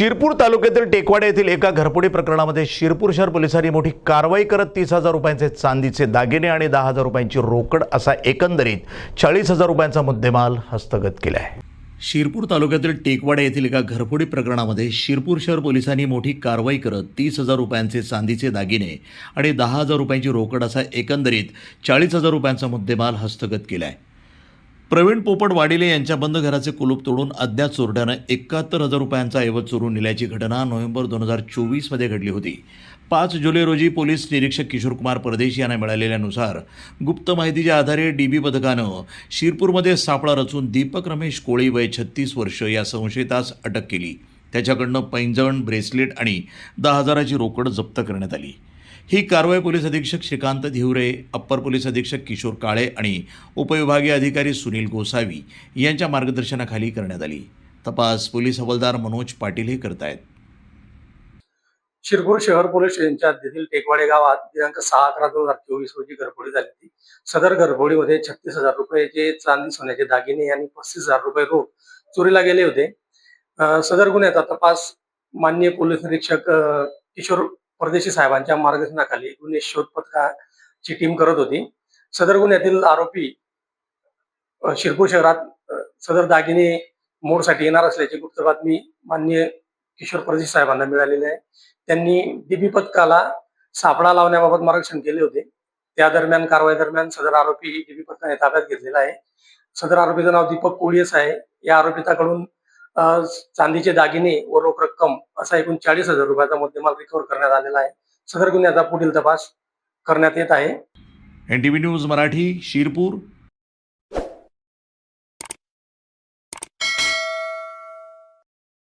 शिरपूर तालुक्यातील टेकवाडे येथील एका घरपुडी प्रकरणामध्ये शिरपूर शहर पोलिसांनी मोठी कारवाई करत तीस हजार रुपयांचे चांदीचे दागिने आणि दहा हजार रुपयांची रोकड असा एकंदरीत चाळीस हजार रुपयांचा मुद्देमाल हस्तगत केला आहे शिरपूर तालुक्यातील टेकवाडे येथील एका घरफोडी प्रकरणामध्ये शिरपूर शहर पोलिसांनी मोठी कारवाई करत तीस हजार रुपयांचे चांदीचे दागिने आणि दहा हजार रुपयांची रोकड असा एकंदरीत चाळीस हजार रुपयांचा मुद्देमाल हस्तगत केला आहे प्रवीण पोपट वाडिले यांच्या बंद घराचे कुलूप तोडून अज्ञात चोरट्यानं एकाहत्तर हजार रुपयांचा ऐवज चोरून नेल्याची घटना नोव्हेंबर दोन हजार चोवीसमध्ये घडली होती. पाच जुलै रोजी पोलीस निरीक्षक किशोरकुमार परदेशी यांना मिळालेल्यानुसार गुप्त माहितीच्या आधारे डी बी पथकानं शिरपूरमध्ये सापळा रचून दीपक रमेश कोळी वय छत्तीस वर्ष या संशयितास अटक केली. त्याच्याकडनं पैंजण ब्रेसलेट आणि दहा हजाराची रोकड जप्त करण्यात आली. ही कारवाई पोलीस अधीक्षक श्रीकांत धिवरे अप्पर पोलीस अधीक्षक किशोर काळे आणि उपविभागीय अधिकारी सुनील गोसावी यांच्या मार्गदर्शनाखाली करण्यात आली. तपास पोलीस हवालदार मनोज पाटील हे करतायत. शिरपूर शहर पोलीस स्टेशनच्या हद्दीतील टेकवाडे गावात दिनांक सहा अकरा दोन हजार चोवीस रोजी घरफोडी झाली होती. सदर घरफोडीमध्ये छत्तीस हजार रुपयाचे चांदी सोन्याचे दागिने आणि पस्तीस हजार रुपये रोख चोरीला गेले होते. सदर गुन्ह्याचा तपास माननीय पोलीस निरीक्षक किशोर परदेशी साहेबांच्या मार्गदर्शनाखाली गुन्हे शोध पथकाची टीम करत होती. सदर गुन्ह्यातील आरोपी शिरपूर शहरात सदर दागिने मोडसाठी येणार असल्याची गुप्त बातमी माननीय किशोर परदेशी साहेबांना मिळालेली आहे. त्यांनी डीबी पथकाला सापळा लावण्याबाबत मार्गदर्शन केले होते. त्या दरम्यान कारवाई दरम्यान सदर आरोपी डीबी पथकाने ताब्यात घेतलेला आहे. सदर आरोपीचं नाव दीपक कोळीस आहे या आरोपिताकडून चांदीचे दागिने व रोख रक्कम असा एकूण चाळीस हजार रुपयाचा मुद्देमाल रिकव्हर करण्यात आलेला आहे. सदर गुन्ह्याचा पुढील तपास करण्यात येत आहे. NTV news Marathi Shirpur.